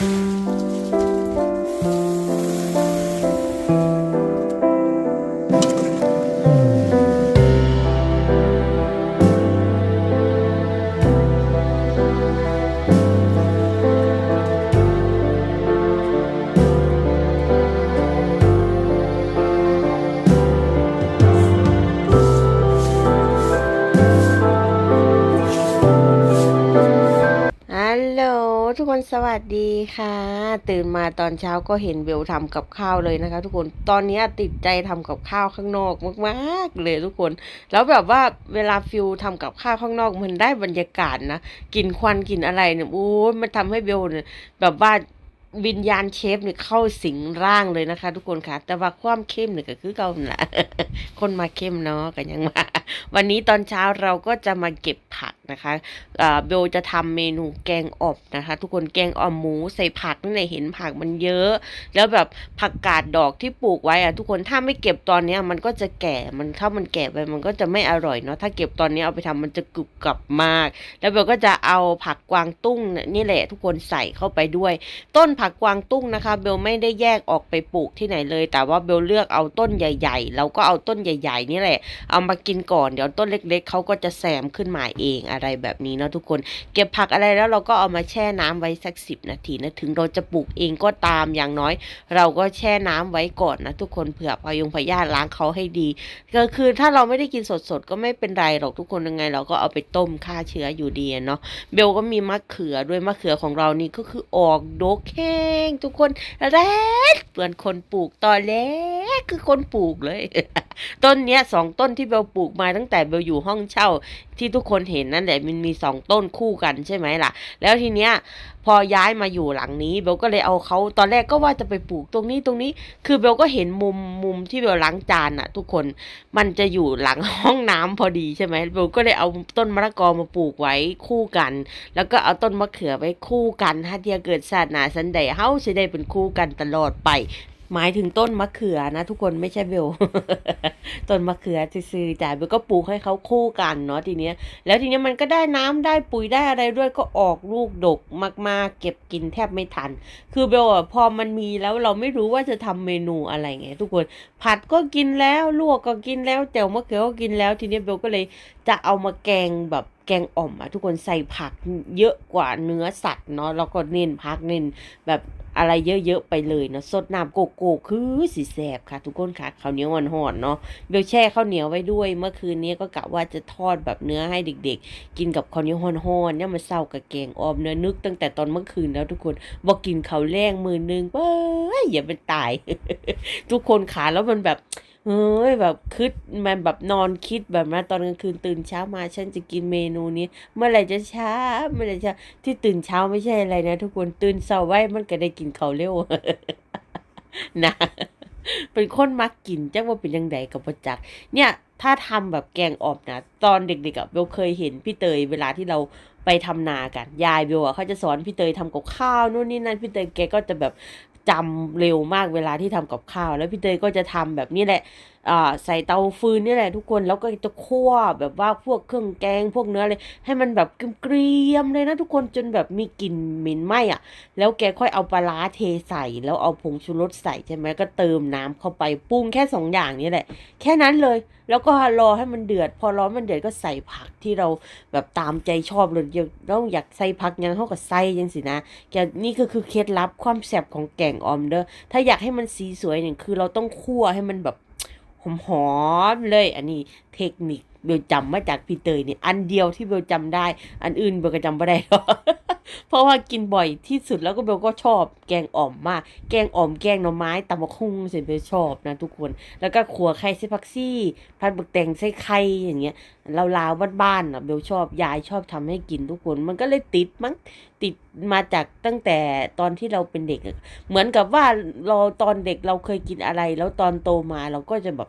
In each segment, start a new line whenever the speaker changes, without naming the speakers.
Mm-hmm. ค่ะ ตื่นมาตอนเช้าก็เห็นเบลทำกับข้าวเลยนะคะ ทุกคนตอนนี้ติดใจทำกับข้าวข้างนอกมากๆเลยทุกคน แล้วแบบว่าเวลาฟิลทำกับข้าวข้างนอกมันได้บรรยากาศนะกลิ่นควันกลิ่นอะไรเนี่ยโอ้ยมันทำให้เบลเนี่ยแบบว่าวิญญาณเชฟเนี่ยเข้าสิงร่างเลยนะคะ ทุกคนค่ะ แต่ว่าความเข้มเนี่ยก็คือเก่าหั่นละคนมาเข้มเนาะกันยังมาวันนี้ตอนเช้าเราก็จะมาเก็บผัก นะคะเบลจะทำเมนูแกงอ่อมนะคะ ทุกคนแกงอ่อมหมูใส่ผักนั่แหละเห็นผักมันเยอะ แล้วแบบผักกาดดอกที่ปลูกไว้อะทุกคนถ้าไม่เก็บตอนนี้มันก็จะแก่มันถ้ามันแก่ไปมันก็จะไม่อร่อยเนาะถ้าเก็บตอนนี้เอาไปทำมันจะกรุบกรับมาก แล้วเบลก็จะเอาผักกวางตุ้งนี่ยนี่แหละ ทุกคนใส่เข้าไปด้วย ต้นผักกวางตุ้งนะคะ เบลไม่ได้แยกออกไปปลูกที่ไหนเลย แต่ว่าเบลเลือกเอาต้นใหญ่ๆเราก็เอาต้นใหญ่ ๆ นี่แหละ เอามากินก่อนเดี๋ยวต้นเล็ก ๆเขาก็จะแซมขึ้นมาเองอะะไรแบบนี้เนาะทุกคน เก็บผักอะไรแล้วเราก็เอามาแช่น้ำไว้สักสิบนาทีนะถึงเราจะปลูกเองก็ตามอย่างน้อย เราก็แช่น้ำไว้ก่อนนะทุกคนเผื่อพยุงพยาธิล้างเขาให้ดี ก็คือถ้าเราไม่ได้กินสดๆก็ไม่เป็นไรหรอกทุกคนยังไง เราก็เอาไปต้มฆ่าเชื้ออยู่ดีเนาะเบลก็มีมะเขือด้วยมะเขือของเรานี่ก็คือออกดกแห้งทุกคนแรดเหมือนคนปลูกตอนแรก คือคนปลูกเลย ต้นเนี้ยสองต้นที่เบลปลูกมาตั้งแต่เบลอยู่ห้องเช่า ที่ทุกคนเห็นนั่นแหละมันมีสองต้นคู่กันใช่ไหมล่ะ แล้วทีเนี้ยพอย้ายมาอยู่หลังนี้เบลก็เลยเอาเขาตอนแรกก็ว่าจะไปปลูกตรงนี้ตรงนี้ คือเบลก็เห็นมุมมุมที่เบลล้างจานอะทุกคนมันจะอยู่หลังห้องน้ำพอดีใช่ไหมเบลก็เลยเอาต้นมะละกอมาปลูกไว้คู่กัน แล้วก็เอาต้นมะเขือไว้คู่กันถ้าเทียเกิดชาตนาสันใดเฮาจะได้เป็นคู่กันตลอดไป หมายถึงต้นมะเขือนะทุกคนไม่ใช่เบลต้นมะเขือซื้อจ่ายเบลก็ปลูกให้เขาคู่กันเนาะทีเนี้ย แล้วทีเนี้ยมันก็ได้น้ำได้ปุ๋ยได้อะไรด้วยก็ออกลูกดกมากๆ เก็บกินแทบไม่ทัน คือเบลอะพอมันมีแล้วเราไม่รู้ว่าจะทำเมนูอะไรไงทุกคนผัดก็กินแล้วลวกก็กินแล้วแจ่วมะเขือก็กินแล้ว ทีเนี้ยเบลก็เลยจะเอามาแกงแบบแกงอ่อมอะทุกคนใส่ผักเยอะกว่าเนื้อสัตว์เนาะแล้วก็เน้นผักเน้นแบบ อะไรเยอะๆไปเลยเนาะสดน้ำโกโก้คือสีแสบค่ะ ทุกคนค่ะข้าวเหนียวห่อนๆเนาะเบลแช่ข้าวเหนียวไว้ด้วย เมื่อคืนนี้ก็กะว่าจะทอดแบบเนื้อให้เด็ก ๆ กินกับข้าวเหนียวห่อนๆเนี่ยมันเศร้ากับแกงอ่อมเนื้อนึกตั้งแต่ตอนเมื่อคืนแล้วทุกคนบอกกินข้าวแรงมือนึงเบ้ยอย่าเป็นตาย ทุกคนค่ะแล้วมันแบบ เฮ้ยแบบคิดมันแบบนอนคิดแบบนั้นตอนกลางคืนตื่นเช้ามาฉันจะกินเมนูนี้ เมื่อไหร่จะเช้าเมื่อไหร่จะที่ตื่นเช้าไม่ใช่อะไรนะ ทุกคนตื่นเช้าไว้มันก็ได้กินข้าวเร็วนะเป็นคนมักกินจังว่าเป็นยังไงกับประจักษ์เนี่ยถ้าทำแบบแกงอ่อมนะตอนเด็กๆอะเบลเคยเห็นพี่เตยเวลาที่เราไปทำนากัน ยายเบลอะเขาจะสอนพี่เตยทำกับข้าวนู่นนี่นั่นพี่เตยแกก็จะแบบ จำเร็วมากเวลาที่ทำกับข้าว แล้วพี่เตยก็จะทำแบบนี้แหละ ใส่เตาฟืนนี่แหละทุกคนแล้วก็จะคั่วแบบว่าพวกเครื่องแกงพวกเนื้อเลยให้มันแบบเกรียมเลยนะทุกคนจนแบบมีกลิ่นเหม็นไหม้อะ แล้วแกค่อยเอาปลาร้าเทใส่แล้วเอาผงชูรสใส่ใช่ไหมก็เติมน้ำเข้าไปปรุงแค่สองอย่างนี้แหละ แค่นั้นเลย แล้วก็รอให้มันเดือด พอร้อนมันเดือดก็ใส่ผักที่เราแบบตามใจชอบเลยอยากเราอยากใส่ผักยังเขาก็ใส่ยังสินะแกนี่ก็คือเคล็ดลับความแซ่บของแกงออมเด้อถ้าอยากให้มันสีสวยเนี่ยคือเราต้องคั่วให้มันแบบ หอมๆเลย อันนี้เทคนิค เบลจำมาจากพี่เตยเนี่ยอันเดียวที่เบลจำได้ อันอื่นเบลก็จำไม่ได้หรอกเพราะว่ากินบ่อยที่สุดแล้วก็เบลก็ชอบแกงอ่อมมาก แกงอ่อมแกงหน่อไม้ตำมะคุ่งเสร็จเบลชอบนะทุกคน แล้วก็ขัวไข่ใส่ผักซี่ผัดบักแตงใส่ไข่อย่างเงี้ยเราลาวบ้านๆอะเบลชอบยายชอบทำให้กินทุกคน มันก็เลยติดมั้งติดมาจากตั้งแต่ตอนที่เราเป็นเด็ก เหมือนกับว่าเราตอนเด็กเราเคยกินอะไร แล้วตอนโตมาเราก็จะแบบ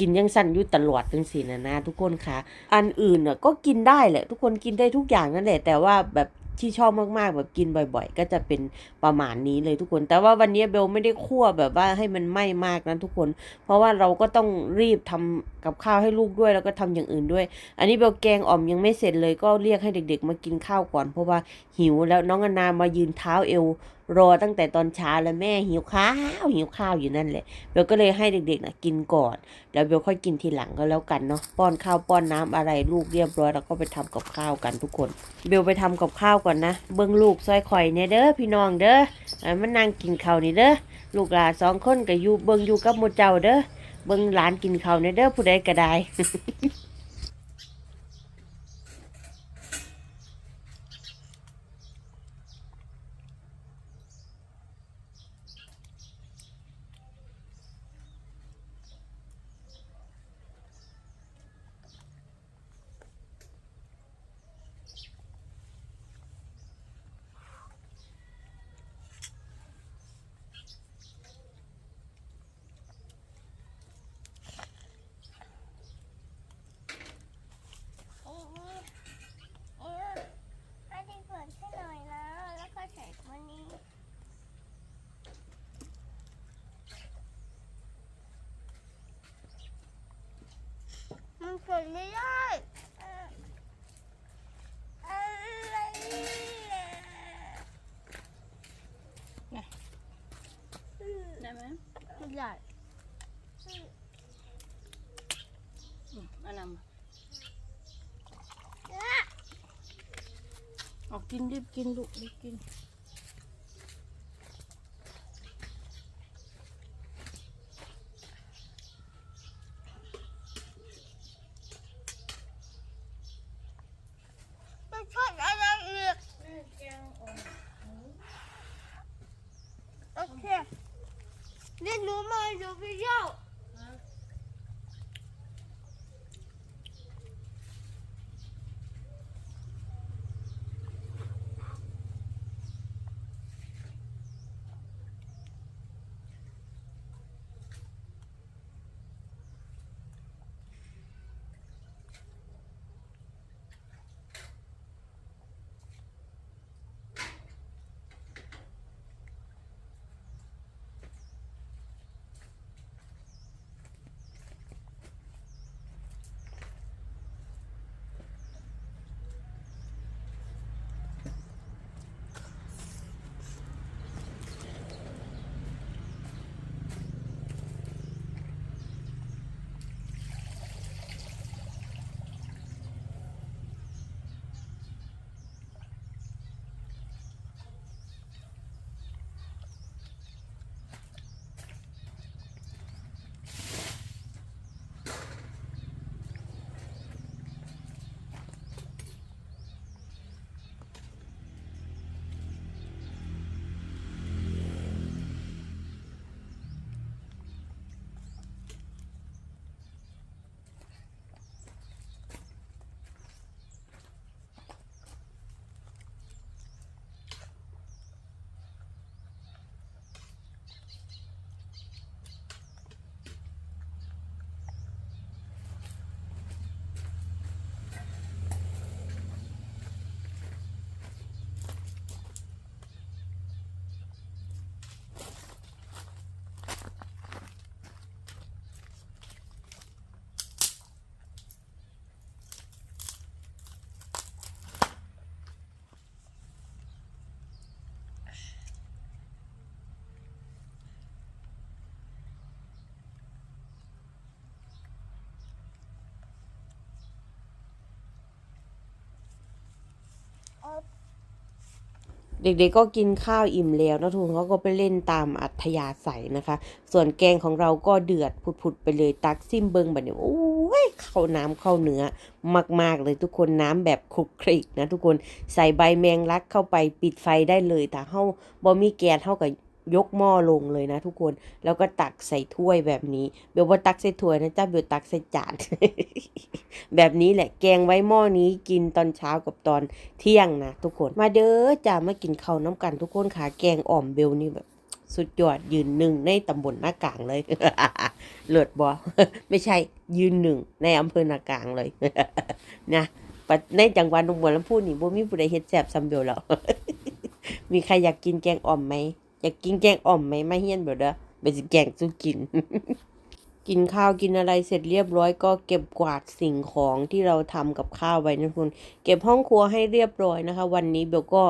กินยังสั้นอยู่ตลอดจังสินะนะทุกคนคะอันอื่นอะก็กินได้แหละ ทุกคนกินได้ทุกอย่างนั่นแหละ แต่ว่าแบบที่ชอบมากๆแบบกินบ่อย ๆ ก็จะเป็นประมาณนี้เลยทุกคน แต่ว่าวันนี้เบลไม่ได้คั่วแบบว่าให้มันไหม้มากนะทุกคน เพราะว่าเราก็ต้องรีบทำกับข้าวให้ลูกด้วยแล้วก็ทำอย่างอื่นด้วย อันนี้เบลแกงอ่อมยังไม่เสร็จเลยก็เรียกให้เด็ก ๆ มากินข้าวก่อนเพราะว่าหิวแล้วน้องอนามายืนเท้าเอว รอตั้งแต่ตอนเช้าแล้วแม่หิวข้าวหิวข้าวอยู่นั่นแหละเบลก็เลยให้เด็กๆนะกินก่อน แล้วเบลค่อยกินทีหลังก็แล้วกันเนาะป้อนข้าวป้อนน้ำอะไรลูกเรียบร้อยแล้วก็ไปทำกับข้าวกันทุกคน เบลไปทำกับข้าวก่อนนะ เบิ้งลูกซอยข่อยเนี่ยเด้อพี่น้องเด้อไอ้มันนั่งกินข้าวนี่เด้อลูกหลานสองคนก็อยู่เบิ้งอยู่กับมดเจ้าเด้อเบิ้งหลานกินข้าวเนี่ยเด้อผู้ใดก็ได้
เอ๊ะนี่เอ๊ะให้ที่เปิดให้หน่อยนะ แล้วก็ใส่วันนี้ มันเปิดไม่ได้เอ่ออะไรเนี่ย
ได้ไหม
ไม่ได้
อืมอันนั้น
อะ
เอากินรีบกินลูกรีบกิน
มัน เด็
กๆก็กินข้าวอิ่มแล้วนะทุกคนเขาก็ไปเล่นตามอัธยาศัยนะคะ ส่วนแกงของเราก็เดือดผุดๆไปเลยตักซิมเบิงแบบนี้โอ้ยเข้าน้ำเข้าเนื้อมากๆเลยทุกคนน้ำแบบคลุกคลิกนะทุกคนใส่ใบแมงลักเข้าไปปิดไฟได้เลยแต่เฮาบ่มีแก๊สเท่ากับ ยกหม้อลงเลยนะทุกคน แล้วก็ตักใส่ถ้วยแบบนี้ เบลว่าตักใส่ถ้วยนะจ๊ะเบลตักใส่จาน แบบนี้แหละ แกงไว้หม้อนี้กินตอนเช้ากับตอนเที่ยงนะทุกคน มาเด้อจ้ามากินข้าวน้ำกันทุกคนค่ะ แกงอ่อมเบลนี่แบบสุดยอดยืนหนึ่งในตำบลหน้ากลางเลย เลิศบอไม่ใช่ยืนหนึ่งในอำเภอหน้ากลางเลย นะในจังหวัดหนองบัวลำพูนี่บ่มีผู้ใดเฮ็ดแซ่บซ้ำเบลแล้วมีใครอยากกินแกงอ่อมไหม อยากกินแกงอ่อมไหมมาเฮียนเบลเด้อเปสิแกงสู้กิน กินข้าวกินอะไรเสร็จเรียบร้อยก็เก็บกวาดสิ่งของที่เราทำกับข้าวไว้นะทุกคนเก็บห้องครัวให้เรียบร้อยนะคะ วันนี้เบลก็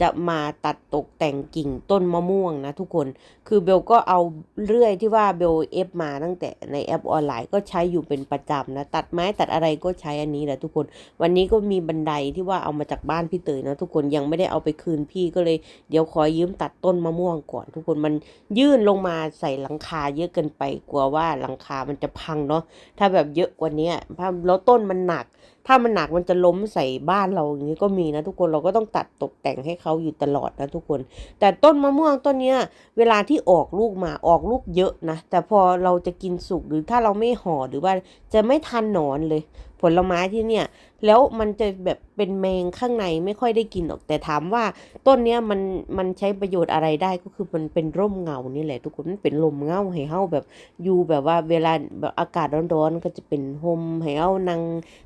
จะมาตัดตกแต่งกิ่งต้นมะม่วงนะทุกคน คือเบลก็เอาเรื่อยที่ว่าเบลเอฟมาตั้งแต่ในแอปออนไลน์ก็ใช้อยู่เป็นประจำนะ ตัดไม้ตัดอะไรก็ใช้อันนี้แหละทุกคน วันนี้ก็มีบันไดที่ว่าเอามาจากบ้านพี่เตยนะทุกคนยังไม่ได้เอาไปคืนพี่ก็เลยเดี๋ยวขอยืมตัดต้นมะม่วงก่อน ทุกคนมันยื่นลงมาใส่หลังคาเยอะเกินไปกลัวว่าหลังคามันจะพังเนาะถ้าแบบเยอะกว่านี้ถ้าแล้วต้นมันหนัก ถ้ามันหนักมันจะล้มใส่บ้านเราอย่างนี้ก็มีนะทุกคนเราก็ต้องตัดตกแต่งให้เขาอยู่ตลอดนะทุกคน แต่ต้นมะม่วงต้นเนี้ยเวลาที่ออกลูกมาออกลูกเยอะนะแต่พอเราจะกินสุกหรือถ้าเราไม่ห่อหรือว่าจะไม่ทันหนอนเลยผลไม้ที่เนี่ย แล้วมันจะแบบเป็นแมงข้างในไม่ค่อยได้กินหรอก แต่ถามว่าต้นเนี้ยมันมันใช้ประโยชน์อะไรได้ก็คือมันเป็นร่มเงานี่แหละ ทุกคนมันเป็นลมเงาให้เฮาแบบอยู่แบบว่าเวลาแบบอากาศร้อนๆก็จะเป็นโฮมให้เฮานั่ง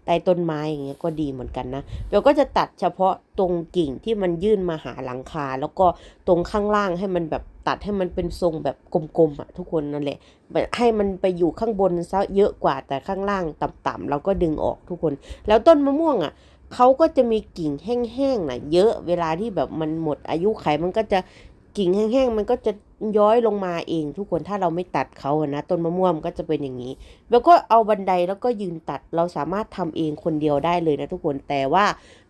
ใต้ต้นไม้อย่างเงี้ยก็ดีเหมือนกันนะเดี๋ยวก็จะตัดเฉพาะตรงกิ่งที่มันยื่นมาหาหลังคา แล้วก็ ตรงข้างล่างให้มันแบบตัดให้มันเป็นทรงแบบกลมๆอะทุกคนนั่นแหละให้มันไปอยู่ข้างบนซะเยอะกว่าแต่ข้างล่างต่ำๆเราก็ดึงออกทุกคน แล้วต้นมะม่วงอะเขาก็จะมีกิ่งแห้งๆนะเยอะเวลาที่แบบมันหมดอายุไขมันก็จะกิ่งแห้งๆมันก็จะ ย้อยลงมาเองทุกคนถ้าเราไม่ตัดเขานะต้นมะม่วงก็จะเป็นอย่างนี้แล้วก็เอาบันไดแล้วก็ยืนตัดเราสามารถทำเองคนเดียวได้เลยนะทุกคนแต่ว่า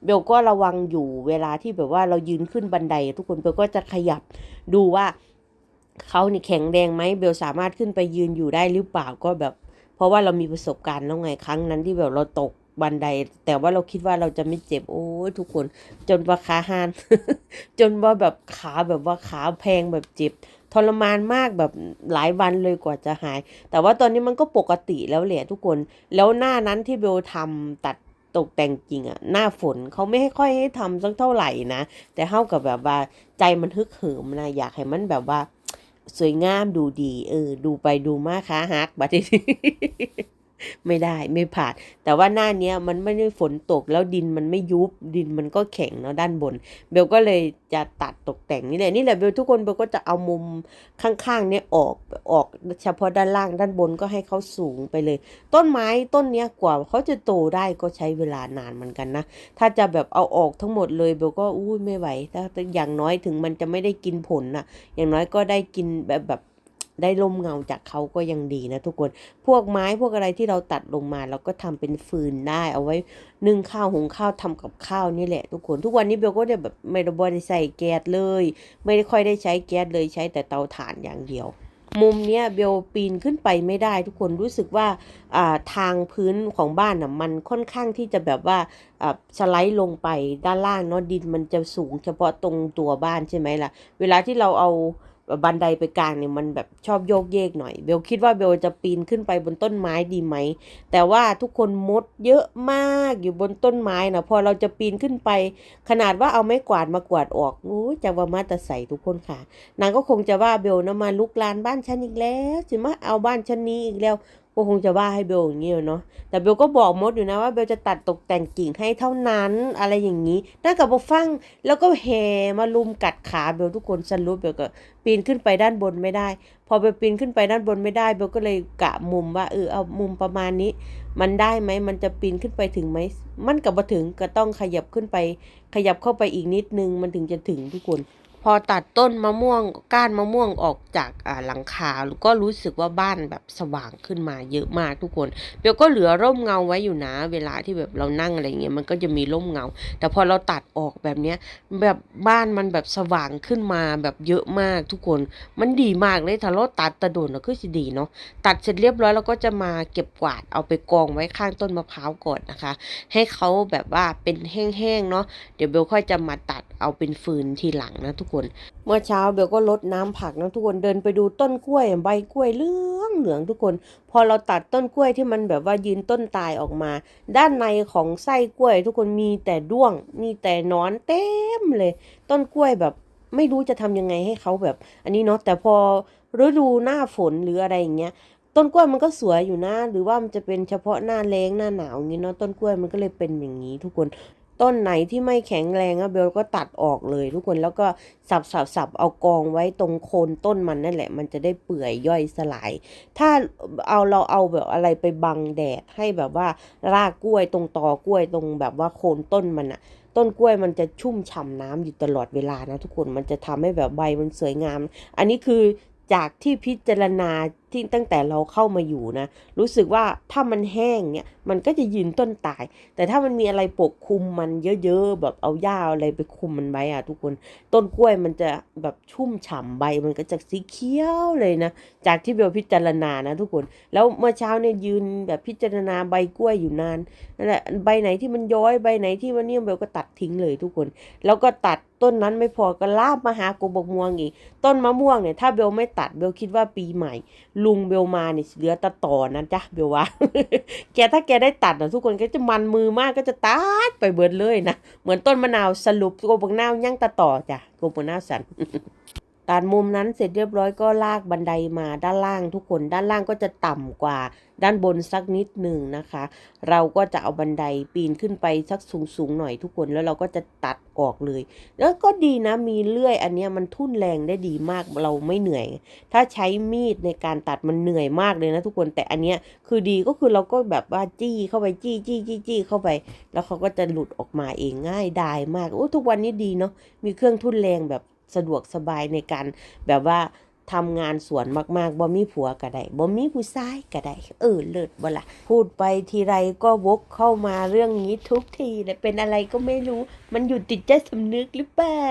เบลก็ระวังอยู่เวลาที่แบบว่าเรายืนขึ้นบันได ทุกคนเบลก็จะขยับดูว่าเขานี่แข็งแรงไหมเบลสามารถขึ้นไปยืนอยู่ได้หรือเปล่าก็แบบ เพราะว่าเรามีประสบการณ์แล้วไงครั้งนั้นที่แบบเราตกบันได แต่ว่าเราคิดว่าเราจะไม่เจ็บโอ้ยทุกคน จนว่าขาหันจนว่าแบบขาแบบว่าขาแพงแบบเจ็บ ทรมานมากแบบหลายวันเลยกว่าจะหาย แต่ว่าตอนนี้มันก็ปกติแล้วแหละทุกคน แล้วหน้านั้นที่เบลทำตัดตกแต่งจริงอะหน้าฝนเขาไม่ให้ค่อยให้ทำสักเท่าไหร่นะ แต่เท่ากับแบบว่าใจมันฮึกเหิมนะอยากให้มันแบบว่า สวยงามดูดี เออ ดูไปดูมาค้าฮักบัดนี้ ไม่ได้ไม่ผ่าน แต่ว่าหน้าเนี้ยมันไม่ได้ฝนตกแล้วดินมันไม่ยุบดินมันก็แข็งเนาะด้านบน เบลก็เลยจะตัดตกแต่งนี่แหละนี่แหละเบลทุกคนเบลก็จะเอามุมข้างๆ เนี้ยออกออกเฉพาะด้านล่างด้านบนก็ให้เขาสูงไปเลย ต้นไม้ต้นเนี้ยกว่าเขาจะโตได้ก็ใช้เวลานานเหมือนกันนะ ถ้าจะแบบเอาออกทั้งหมดเลยเบลก็อุ้ไม่ไหวถ้าอย่างน้อยถึงมันจะไม่ได้กินผลนะอย่างน้อยก็ได้กินแบบแบบ ได้ลมเงาจากเขาก็ยังดีนะทุกคน พวกไม้พวกอะไรที่เราตัดลงมาเราก็ทำเป็นฟืนได้ เอาไว้นึ่งข้าวหุงข้าวทำกับข้าวนี่แหละทุกคน ทุกวันนี้เบลก็จะแบบไม่ได้บริใส่แก๊สเลย ไม่ได้ค่อยได้ใช้แก๊สเลยใช้แต่เตาถ่านอย่างเดียวมุมเนี้ยเบลปีนขึ้นไปไม่ได้ทุกคนรู้สึกว่าอ่าทางพื้นของบ้านน่ะมันค่อนข้างที่จะแบบว่าอ่าสไลด์ลงไปด้านล่างเนาะดินมันจะสูงเฉพาะตรงตัวบ้านใช่ไหมล่ะ เวลาที่เราเอา บันไดไปกลางเนี่ยมันแบบชอบโยกเยกหน่อยเบลคิดว่าเบลจะปีนขึ้นไปบนต้นไม้ดีไหม แต่ว่าทุกคนมดเยอะมากอยู่บนต้นไม้นะพอเราจะปีนขึ้นไป ขนาดว่าเอาไม้กวาดมากวาดออกโอ้จะว่ามาแต่ใส่ทุกคนค่ะ นางก็คงจะว่าเบลนะมาลุกลานบ้านฉันอีกแล้วจะมาเอาบ้านฉันนี้อีกแล้ว ก็คงจะว่าให้เบลอย่างนี้เนาะแต่เบลก็บอกมดอยู่นะว่าเบลจะตัดตกแต่งกิ่งให้เท่านั้นอะไรอย่างนี้น่ากับบฟังแล้วก็แห่มาลุมกัดขาเบลทุกคนสรุปเบลก็ปีนขึ้นไปด้านบนไม่ได้ พอเบลปีนขึ้นไปด้านบนไม่ได้เบลก็เลยกะมุมว่าเออเอามุมประมาณนี้ มันได้ไหมมันจะปีนขึ้นไปถึงไหมมันกับมาถึงก็ต้องขยับขึ้นไป ขยับเข้าไปอีกนิดนึงมันถึงจะถึงทุกคน พอตัดต้นมะม่วงก้านมะม่วงออกจากหลังคาก็รู้สึกว่าบ้านแบบสว่างขึ้นมาเยอะมากทุกคนเบลก็เหลือร่มเงาไว้อยู่นะ เวลาที่แบบเรานั่งอะไรเงี้ยมันก็จะมีร่มเงา แต่พอเราตัดออกแบบเนี้ยแบบบ้านมันแบบสว่างขึ้นมาแบบเยอะมากทุกคน มันดีมากเลยถ้าเราตัดตะโดนก็คือดีเนาะตัดเสร็จเรียบร้อยเราก็จะมาเก็บกวาดเอาไปกองไว้ข้างต้นมะพร้าวก่อนนะคะ ให้เขาแบบว่าเป็นแห้งๆเนาะเดี๋ยวเบลค่อยจะมาตัดเอาเป็นฟืนทีหลังนะทุกคน เมื่อเช้าเบลก็ลดน้ำผักนะทุกคนเดินไปดูต้นกล้วยใบกล้วยเหลืองเหลืองทุกคน พอเราตัดต้นกล้วยที่มันแบบว่ายืนต้นตายออกมา ด้านในของไส้กล้วย ทุกคนมีแต่ด้วง มีแต่นอนเต็มเลย ต้นกล้วยแบบไม่รู้จะทำยังไงให้เขาแบบ อันนี้เนาะแต่พอฤดูหน้าฝนหรืออะไรอย่างเงี้ยต้นกล้วยมันก็สวยอยู่นะ หรือว่ามันจะเป็นเฉพาะหน้าแล้งหน้าหนาวอย่างงี้เนาะต้นกล้วยมันก็เลยเป็นอย่างนี้ทุกคน ต้นไหนที่ไม่แข็งแรงอะเบลก็ตัดออกเลย ทุกคนแล้วก็สับสับสับเอากองไว้ตรงโคนต้นมันนั่นแหละ มันจะได้เปื่อยย่อยสลาย ถ้าเอาเราเอาแบบอะไรไปบังแดดให้แบบว่ารากกล้วยตรงตอกล้วยตรงแบบว่าโคนต้นมันอะต้นกล้วยมันจะชุ่มฉ่ำน้ำอยู่ตลอดเวลานะทุกคนมันจะทำให้แบบใบมันสวยงาม อันนี้คือจากที่พิจารณาที่ตั้งแต่เราเข้ามาอยู่นะ รู้สึกว่าถ้ามันแห้งเนี่ยมันก็จะยืนต้นตาย แต่ถ้ามันมีอะไรปกคลุมมันเยอะๆแบบเอาหญ้าอะไรไปคลุมมันไว้อะทุกคน ต้นกล้วยมันจะแบบชุ่มฉ่ำใบมันก็จะสีเขียวเลยนะ จากที่เบลพิจารณานะทุกคน แล้วเมื่อเช้าเนี่ยยืนแบบพิจารณาใบกล้วยอยู่นานนั่นแหละใบไหนที่มันย้อยใบไหนที่มันเนี่ยเบลก็ตัดทิ้งเลยทุกคน แล้วก็ตัดต้นนั้นไม่พอก็ลาบมาหากบกม่วงอีก ต้นมะม่วงเนี่ยถ้าเบลไม่ตัดเบลคิดว่าปีใหม่ลุงเบลมาเนี่ยเหลือตะต่อนะจ๊ะเบลว่า แกถ้าแกได้ตัดนะทุกคนก็จะมันมือมากก็จะตัดไปเบิดเลยนะ เหมือนต้นมะนาวสรุปกบงนาวยั่งตะต่อจ้ะกบงนาวสัน ตัดมุมนั้นเสร็จเรียบร้อยก็ลากบันไดมาด้านล่างทุกคนด้านล่างก็จะต่ำกว่าด้านบนสักนิดหนึ่งนะคะ เราก็จะเอาบันไดปีนขึ้นไปสักสูงๆหน่อยทุกคนแล้วเราก็จะตัดออกเลย แล้วก็ดีนะมีเลื่อยอันเนี้ยมันทุ่นแรงได้ดีมากเราไม่เหนื่อย ถ้าใช้มีดในการตัดมันเหนื่อยมากเลยนะทุกคนแต่อันเนี้ยคือดีก็คือเราก็แบบว่าจี้เข้าไปจี้จี้จี้จี้เข้าไป แล้วเขาก็จะหลุดออกมาเองง่ายดายมากโอ้ทุกวันนี้ดีเนาะมีเครื่องทุ่นแรงแบบ สะดวกสบายในการแบบว่าทำงานสวนมากๆบ่มีผัวก็ได้บ่มีผู้ชายก็ได้เออเลิศบ่ละพูดไปทีไรก็วกเข้ามาเรื่องนี้ทุกทีเลยเป็นอะไรก็ไม่รู้ มันอยู่ติดใจสำนึกหรือเปล่า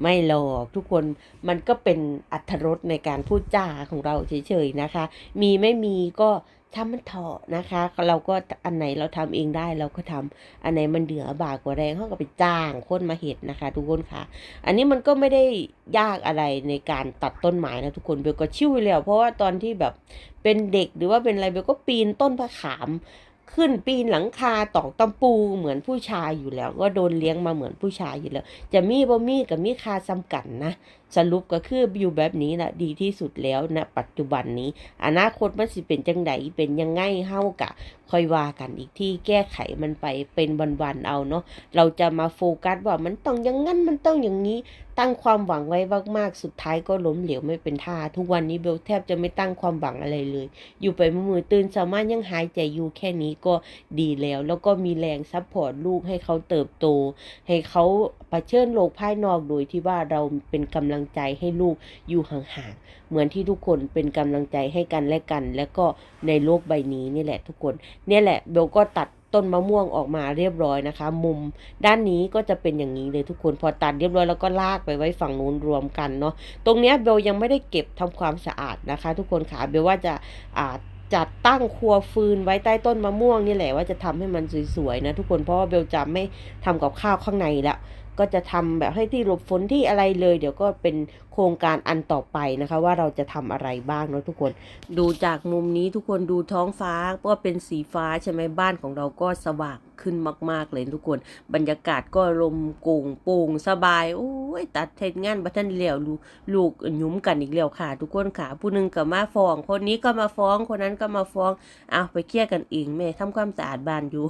ไม่หรอกทุกคนมันก็เป็นอัธรสในการพูดจาของเราเฉยๆนะคะ มีไม่มีก็ ทำมันเถอะนะคะ เราก็อันไหนเราทำเองได้เราก็ทำอันไหนมันเหนือบากกว่าแรงเขาก็ไปจ้างคนมาเห็ดนะคะ ทุกคนค่ะ อันนี้มันก็ไม่ได้ยากอะไรในการตัดต้นไม้นะทุกคนเบลก็ชิวแล้ว เพราะว่าตอนที่แบบเป็นเด็กหรือว่าเป็นอะไรเบลก็ปีนต้นมะขามขึ้นปีนหลังคาตอกตำปูเหมือนผู้ชายอยู่แล้ว ก็โดนเลี้ยงมาเหมือนผู้ชายอยู่แล้ว จะมีบ่มีกับมีคาซ้ำกันนะ สรุปก็คืออยู่แบบนี้แหละดีที่สุดแล้วณปัจจุบันนี้ อนาคตมันสิเป็นจังไดเป็นยังไงเฮากะค่อยว่ากันอีกที่แก้ไขมันไปเป็นวันๆเอาเนาะเราจะมาโฟกัสว่ามันต้องอย่างงั้นมันต้องอย่างนี้ตั้งความหวังไว้มากๆ สุดท้ายก็ล้มเหลวไม่เป็นท่า ทุกวันนี้เบลแทบจะไม่ตั้งความหวังอะไรเลย อยู่ไปมือตื่นสามารถยังหายใจอยู่แค่นี้ก็ดีแล้ว แล้วก็มีแรงซัพพอร์ตลูกให้เขาเติบโต ให้เขาเผชิญโลกภายนอกโดยที่ว่าเราเป็นกำลังใจให้ลูกอยู่ห่างๆ เหมือนที่ทุกคนเป็นกำลังใจให้กันและกัน แล้วก็ในโลกใบนี้นี่แหละทุกคน เนี่ยแหละเบลก็ตัดต้นมะม่วงออกมาเรียบร้อยนะคะ มุมด้านนี้ก็จะเป็นอย่างนี้เลยทุกคนพอตัดเรียบร้อยแล้วก็ลากไปไว้ฝั่งนู้นรวมกันเนาะตรงเนี้ยเบลยังไม่ได้เก็บทำความสะอาดนะคะ ทุกคนค่ะเบลว่าจะอ่าจัดตั้งครัวฟืนไว้ใต้ต้นมะม่วงนี่แหละว่าจะทำให้มันสวยๆนะทุกคนเพราะว่าเบลจะไม่ทำกับข้าวข้างในแล้ว ก็จะทำแบบให้ที่หลบฝนที่อะไรเลย เดี๋ยวก็เป็นโครงการอันต่อไปนะคะ ว่าเราจะทำอะไรบ้างเนาะทุกคน ดูจากมุมนี้ทุกคนดูท้องฟ้าก็เป็นสีฟ้าใช่ไหมบ้านของเราก็สว่างขึ้นมากๆเลยทุกคน บรรยากาศก็ลมโก่งโป่งสบาย โอ้ยตัดเทศงานบัทันเหลียวลูลูกหยุ้มกันอีกแล้วค่ะ ทุกคนค่ะ ผู้หนึงก็มาฟ้อง คนนี้ก็มาฟ้องคนนั้นก็มาฟ้องเอาไปเคลียร์กันเองแม่ทำความสะอาดบ้านอยู่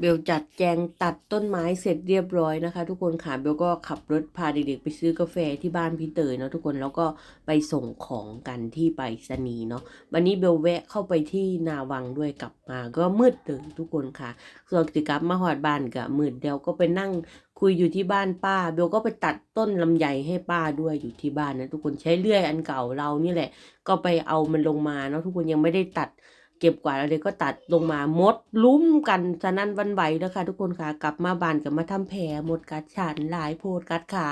เบลจัดแจงตัดต้นไม้เสร็จเรียบร้อยนะคะ ทุกคนค่ะเบลก็ขับรถพาเด็กๆไปซื้อกาแฟที่บ้านพี่เตยเนาะทุกคนแล้วก็ไปส่งของกันที่ไปรษณีย์เนาะวันนี้เบลแวะเข้าไปที่นาวังด้วยกลับมาก็มืดเลยทุกคนค่ะส่วนกิจกรรมมาหอดบ้านก็มืดเดียวก็ไปนั่งคุยอยู่ที่บ้านป้าเบลก็ไปตัดต้นลำไยให้ป้าด้วยอยู่ที่บ้านนะทุกคนใช้เลื่อยอันเก่าเรานี่แหละ ก็ไปเอามันลงมาเนาะทุกคนยังไม่ได้ตัด เก็บกวาดอะไรก็ตัดลงมามดลุ้มกันสนั่นวันไหวแล้วค่ะทุกคนค่ะกลับมาบานกับมาทำแผลหมดกัดฉันหลายโพดกัดขา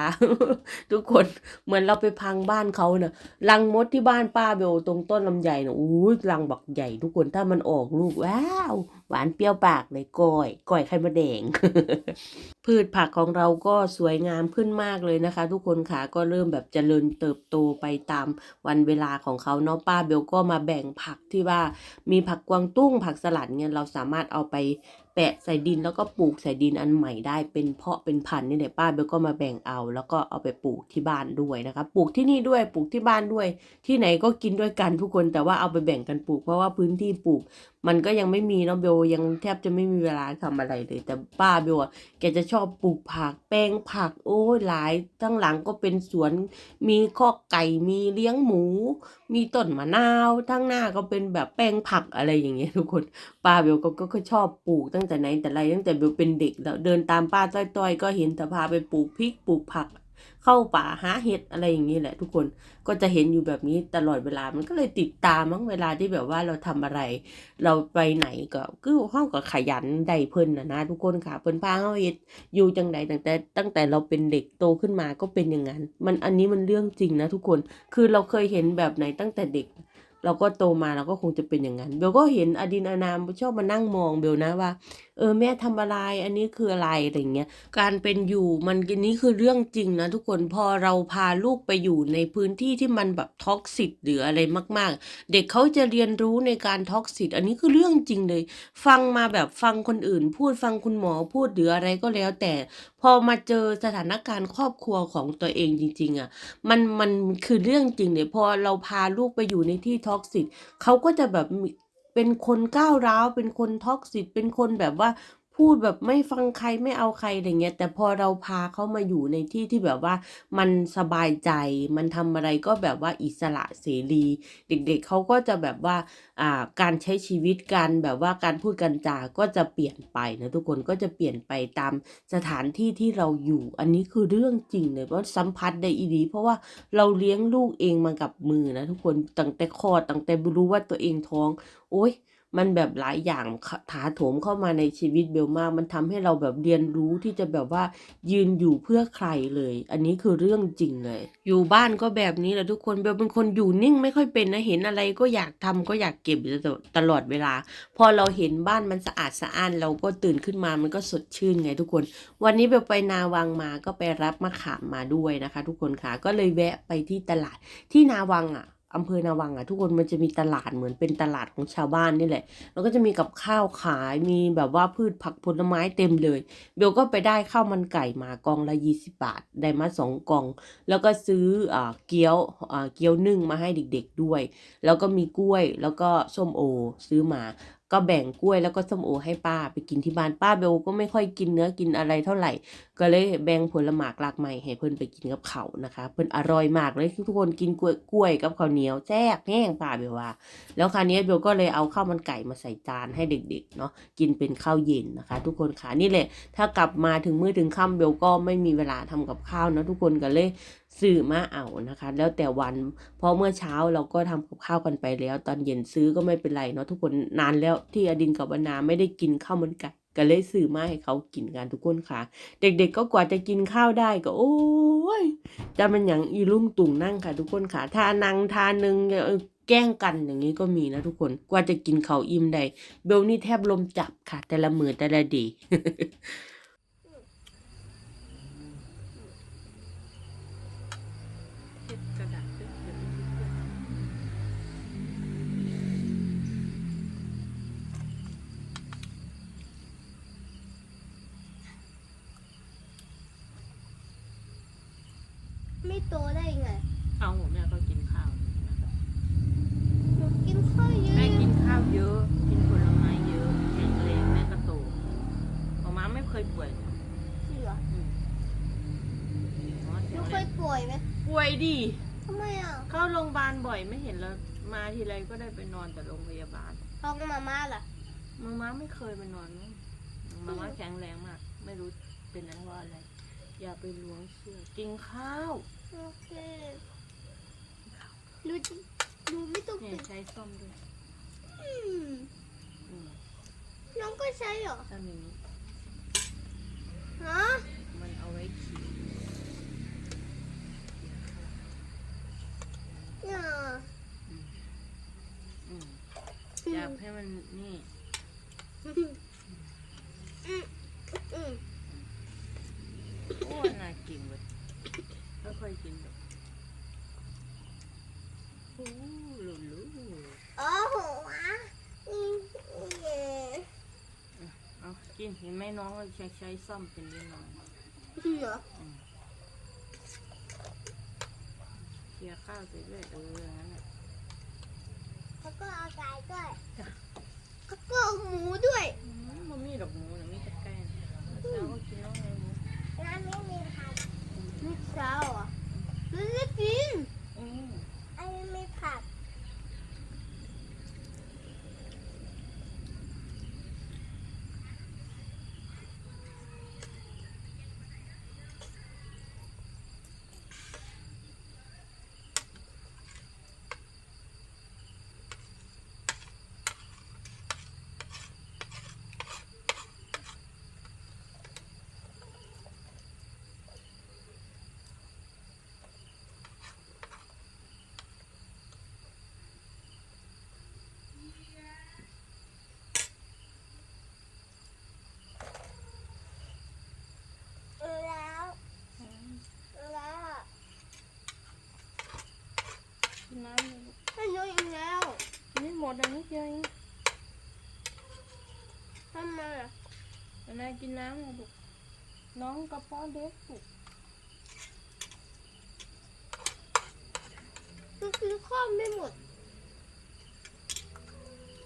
ทุกคนเหมือนเราไปพังบ้านเขาเน่ะรังมดที่บ้านป้าเบลตรงต้นลำไยเน่ะอู้ยรังบักใหญ่ทุกคนถ้ามันออกลูกว้าว หวานเปรี้ยวปากเลยก้อยก้อยไข่มะแดง พืชผักของเราก็สวยงามขึ้นมากเลยนะคะ ทุกคนค่ะก็เริ่มแบบเจริญเติบโตไปตามวันเวลาของเขาเนาะป้าเบลก็มาแบ่งผักที่ว่ามีผักกวางตุ้งผักสลัดเนี่ยเราสามารถเอาไป แปะใส่ดินแล้วก็ปลูกใส่ดินอันใหม่ได้เป็นเพาะเป็นพันธุ์นี่แหละป้าเบลก็มาแบ่งเอา แล้วก็เอาไปปลูกที่บ้านด้วยนะคะปลูกที่นี่ด้วยปลูกที่บ้านด้วย ที่ไหนก็กินด้วยกันทุกคนแต่ว่าเอาไปแบ่งกันปลูก เพราะว่าพื้นที่ปลูก มันก็ยังไม่มีเนาะเบลยังแทบจะไม่มีเวลาทำอะไรเลย แต่ป้าเบลอะแกจะชอบปลูกผักแปลงผักโอ้ยหลายทั้งหลังก็เป็นสวนมีคอไก่มีเลี้ยงหมูมีต้นมะนาวทั้งหน้าก็เป็นแบบแปลงผักอะไรอย่างเงี้ยทุกคนป้าเบลก็ก็ชอบปลูกตั้งงแต่ไหนแต่ไรตั้งแต่เบลเป็นเด็กแล้วเดินตามป้าต้อยๆ ก็เห็นแต่พาไปปลูกพริกปลูกผัก เข้าป่าหาเห็ดอะไรอย่างนี้แหละ ทุกคนก็จะเห็นอยู่แบบนี้ตลอดเวลามันก็เลยติดตามมั้งเวลาที่แบบว่าเราทำอะไร เราไปไหนก็คือห้องก็ขยันได้เพิ่นนะนะทุกคนค่ะเพิ่นพาเฮาเฮ็ดอยู่จังใดตั้งแต่ตั้งแต่เราเป็นเด็กโตขึ้นมาก็เป็นอย่างนั้น มันอันนี้มันเรื่องจริงนะทุกคนคือเราเคยเห็นแบบไหนตั้งแต่เด็กเราก็โตมาเราก็คงจะเป็นอย่างนั้นเบลก็เห็นอดินอานามชอบมานั่งมองเบลนะว่า เออแม่ทำอะไรอันนี้คืออะไรอะไรเงี้ยการเป็นอยู่มันอันนี้คือเรื่องจริงนะทุกคนพอเราพาลูกไปอยู่ในพื้นที่ที่มันแบบท็อกซิตหรืออะไรมาก ๆ เด็กเขาจะเรียนรู้ในการท็อกซิตอันนี้คือเรื่องจริงเลย ฟังมาแบบฟังคนอื่น พูดฟังคุณหมอพูดหรืออะไรก็แล้วแต่ พอมาเจอสถานการณ์ครอบครัวของตัวเองจริง ๆอะมันมันคือเรื่องจริงเลยพอเราพาลูกไปอยู่ในที่ท็อกซิตเขาก็จะแบบ เป็นคนก้าวร้าว เป็นคนท็อกซิตเป็นคนแบบว่า พูดแบบไม่ฟังใครไม่เอาใครอะไรเงี้ย แต่พอเราพาเขามาอยู่ในที่ที่แบบว่า มันสบายใจ มันทำอะไรก็แบบว่าอิสระเสรี เด็กๆเขาก็จะแบบว่าอ่าการใช้ชีวิตการแบบว่าการพูดกันจาก็จะเปลี่ยนไปนะทุกคนก็จะเปลี่ยนไปตามสถานที่ที่เราอยู่ อันนี้คือเรื่องจริงเลยเพราะสัมผัสได้อีดี เพราะว่าเราเลี้ยงลูกเองมากับมือนะทุกคนตั้งแต่คลอดตั้งแต่รู้ว่าตัวเองท้อง โอ๊ย มันแบบหลายอย่างถาโถมเข้ามาในชีวิตเบลมาก มันทำให้เราแบบเรียนรู้ที่จะแบบว่ายืนอยู่เพื่อใครเลย อันนี้คือเรื่องจริงเลย อยู่บ้านก็แบบนี้แหละทุกคนเบลเป็นคนอยู่นิ่งไม่ค่อยเป็นนะเห็นอะไรก็อยากทำก็อยากเก็บอยู่ตลอดเวลา พอเราเห็นบ้านมันสะอาดสะอ้านเราก็ตื่นขึ้นมามันก็สดชื่นไงทุกคน วันนี้เบลไปนาวังมาก็ไปรับมะขามมาด้วยนะคะ ทุกคนค่ะก็เลยแวะไปที่ตลาดที่นาวังอะ อำเภอนาวังอะทุกคนมันจะมีตลาดเหมือนเป็นตลาดของชาวบ้านนี่แหละ แล้วก็จะมีกับข้าวขายมีแบบว่าพืชผักผลไม้เต็มเลย เบลก็ไปได้ข้าวมันไก่มากองละยี่สิบาท ได้มาสองกอง แล้วก็ซื้ออ่าเกี๊ยวอ่าเกี๊ยวนึ่งมาให้เด็กๆด้วย แล้วก็มีกล้วยแล้วก็ส้มโอซื้อมา ก็แบ่งกล้วยแล้วก็ส้มโอให้ป้าไปกินที่บ้านป้าเบลก็ไม่ค่อยกินเนื้อกินอะไรเท่าไหร่ ก็เลยแบ่งผลหมากหลากใหม่ให้เพิ่นไปกินกับเขานะคะ เพิ่นอร่อยมากเลยทุกคนกินกล้วยกล้วยกับข้าวเหนียวแซ่บแห้งป้าเบลว่า แล้วคราวนี้เบลก็เลยเอาข้าวมันไก่มาใส่จานให้เด็กๆเนาะกินเป็นข้าวเย็นนะคะ ทุกคนค่ะนี่แหละถ้ากลับมาถึงมือถึงค่ำเบลก็ไม่มีเวลาทำกับข้าวนะทุกคนก็เลย ซื้อมาเอานะคะ แล้วแต่วันเพราะเมื่อเช้าเราก็ทำกับข้าวกันไปแล้ว ตอนเย็นซื้อก็ไม่เป็นไรเนาะทุกคนนานแล้วที่อดินกับวนาไม่ได้กินข้าวมันไก่ก็เลยซื้อมาให้เขากินกันทุกคนค่ะ เด็กๆก็กว่าจะกินข้าวได้ก็ โอ้ยจะเป็นอย่างอีลุ่งตุ่งนั่งค่ะ ทุกคนค่ะทานังทานึงแกล้งกันอย่างนี้ก็มีนะทุกคนกว่าจะกินเขาอิ่มได้เบลนี่แทบลมจับค่ะ แต่ละมือแต่ละดี
โตได้ไง
เอาแม่ก็กินข้าวนะครับ
หนูกินข้าวเยอะ
แม่กินข้าวเยอะ กินผลไม้เยอะแข็งแรงแม่ก็โตหมอม้าไม่เคยป่วยเลย
จริงเหรอ
อืมหมอ
ห
แข็
นู
ง
เค
แร
ย
ง
ป่วยไหม
ป่วยดิ
ทำไมอะ
เข้าโรงพยาบาลบ่อยไม่เห็นแล้วมาทีไรก็ได้ไปนอนแต่โรงพยาบาล
ท้องมาม่าล่ะ
มาม้าไม่เคยไปนอนมั้งมาม้าแข็งแรงมาก ไม่รู้เป็นอะไรว่าอะไร อย่าไปล้วงเชือกกินข้าว
โอเคหนูจะหนูไม่ต้อง
เนี่
เป็
ย
น
ใช้ซ่อมด้วย
อืม
อืม
น้องก็ใช้เหรอ
ถ้าอย่างนี้
ฮะ
มันเอาไว้ขีด
เนี่ย
อืมอยากให้มันนี่
อืมอืม
โอ้น่ากินเลยค่อยๆกินแบบโอ้หลุลุ
โอ้โหอะอืมเย่
เอากินเห็นไหมน้องเราใช้ใช้ซ่อมเป็นนิดหน่อย
เหรอ
เคลียร์ข้าวไปเรื่อยเอออย่างนั้นแหละ
แล้วก็เอาไก่ด้วยแล้วก็เอาหมูด้วย
อืมมันมีดอกหมูนะมีตะไคร้นะเช้าก็กินน้องไงหมู
น้ำไม่มีผักมีเช้าอะแล้วจะกิน
อืม
อันนี้มีผัก
ไปนิดเดียวเอง
ทำไมอะ
นานากินน้ำนะลูกน้องกระเพาะเด็กลูก
ก็คือข้อมไม่หมด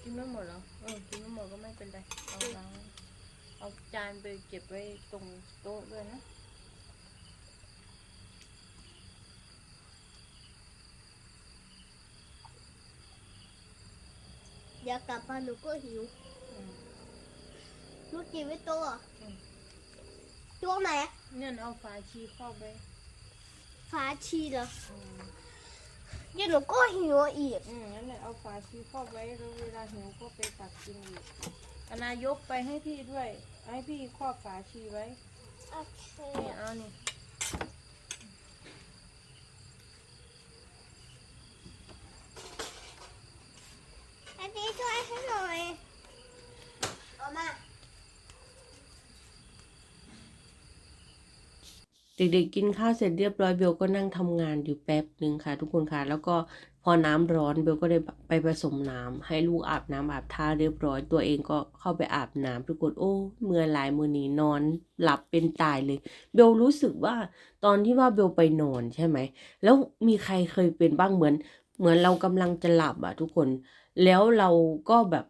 กินไม่หมดเหรอเออกินไม่หมดก็ไม่เป็นไรเอาล้างไว้เอาจานไปเก็บไว้ตรงโต๊ะด้วยนะ
เดี๋ยวกลับมา หนูก็หิว
อืม
หนูกินไม่ตัว
อืม
ตัวไหน
เนี่ยเอาฝาชีครอบไว้
ฟ้าชีเหรอ
อืม
เดี๋ยวหนูก็หิวอีก
อืมนั่นแหละเอาฝาชีครอบไว้แล้วเวลาหิวก็ไปตักกินอีกอนนายกไปให้พี่ด้วย ให้พี่ครอบฝาชีไว้
โอเค
นี่เอานี่
อันนี้ช่วยให้หน่อยเอามา
เด็กๆกินข้าวเสร็จเรียบร้อยเบลก็นั่งทำงานอยู่แป๊บหนึ่งค่ะ ทุกคนค่ะ แล้วก็พอน้ำร้อนเบลก็ได้ไปผสมน้ำให้ลูกอาบน้ำอาบท่าเรียบร้อย ตัวเองก็เข้าไปอาบน้ำทุกคนโอ้เมื่อหลายมือนี้นอนหลับเป็นตายเลย เบลรู้สึกว่าตอนที่ว่าเบลไปนอนใช่ไหม แล้วมีใครเคยเป็นบ้างเหมือน เหมือนเรากำลังจะหลับอะทุกคน แล้วเราก็แบบ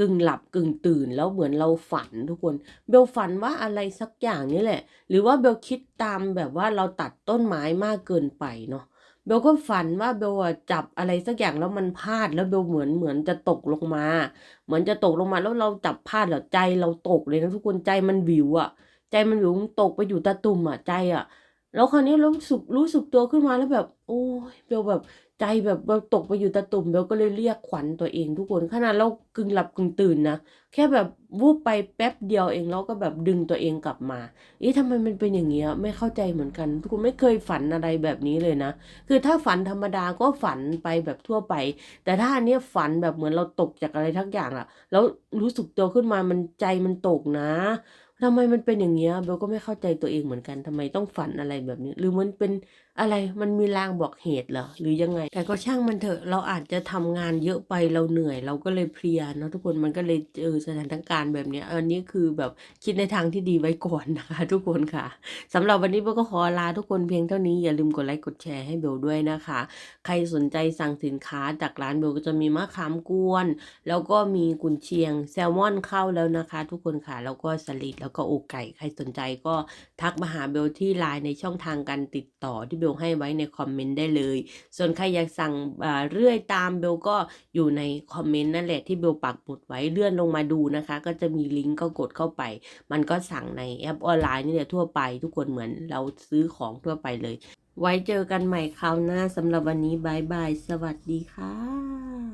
กึ่งหลับกึ่งตื่นแล้วเหมือนเราฝันทุกคน เบลฝันว่าอะไรสักอย่างนี่แหละ หรือว่าเบลคิดตามแบบว่าเราตัดต้นไม้มากเกินไปเนาะเบลก็ฝันว่าเบลจับอะไรสักอย่างแล้วมันพลาดแล้วเบลเหมือนเหมือนจะตกลงมา เหมือนจะตกลงมาแล้วเราจับพลาดแล้วใจเราตกเลยนะทุกคนใจมันวิวอะใจมันวิวมันตกไปอยู่ตาตุ่มอะใจอะแล้วคราวนี้เรารู้สึกรู้สึกตัวขึ้นมาแล้วแบบ โอ้ยเบลแบบ ใจแบบเบลตกไปอยู่ตาตุ่มเบลก็เลยเรียกขวัญตัวเองทุกคนขนาดเรากึ่งหลับกึ่งตื่นนะแค่แบบวูบไปแป๊บเดียวเองแล้วก็แบบดึงตัวเองกลับมาเอ๊ะทำไมมันเป็นอย่างเงี้ยไม่เข้าใจเหมือนกัน ทุกคนไม่เคยฝันอะไรแบบนี้เลยนะ คือถ้าฝันธรรมดาก็ฝันไปแบบทั่วไป แต่ถ้าอันเนี้ยฝันแบบเหมือนเราตกจากอะไรทักอย่างอะแล้วรู้สึกตัวขึ้นมามันใจมันตกนะ ทำไมมันเป็นอย่างเงี้ยเบลก็ไม่เข้าใจตัวเองเหมือนกันทำไมต้องฝันอะไรแบบนี้ หรือมันเป็นอะไรมันมีลางบอกเหตุเหรอหรือยังไง แต่ก็ช่างมันเถอะเราอาจจะทำงานเยอะไปเราเหนื่อย เราก็เลยเพลียเนาะทุกคนมันก็เลยเจอสถานการณ์แบบนี้อันนี้คือแบบคิดในทางที่ดีไว้ก่อนนะคะ ทุกคนค่ะสำหรับวันนี้เบลก็ขอลาทุกคนเพียงเท่านี้อย่าลืมกดไลค์กดแชร์ให้เบลด้วยนะคะ ใครสนใจสั่งสินค้าจากร้านเบลก็จะมีมะขามกวน แล้วก็มีกุนเชียงแซลมอนเข้าแล้วนะคะ ทุกคนค่ะแล้วก็สลิดแล้วแล้วก็อกไก่ใครสนใจก็ทักมาหาเบลที่ไลน์ในช่องทางการติดต่อที่เบลให้ไว้ในคอมเมนต์ได้เลย ส่วนใครอยากสั่งเรื่อยตามเบลก็อยู่ในคอมเมนต์นั่นแหละที่เบลปักหมุดไว้เลื่อนลงมาดูนะคะ ก็จะมีลิงก์ก็กดเข้าไป มันก็สั่งในแอปออนไลน์นี่แหละทั่วไป ทุกคนเหมือนเราซื้อของทั่วไปเลย ไว้เจอกันใหม่คราวหน้าสำหรับวันนี้บายบาย สวัสดีค่ะ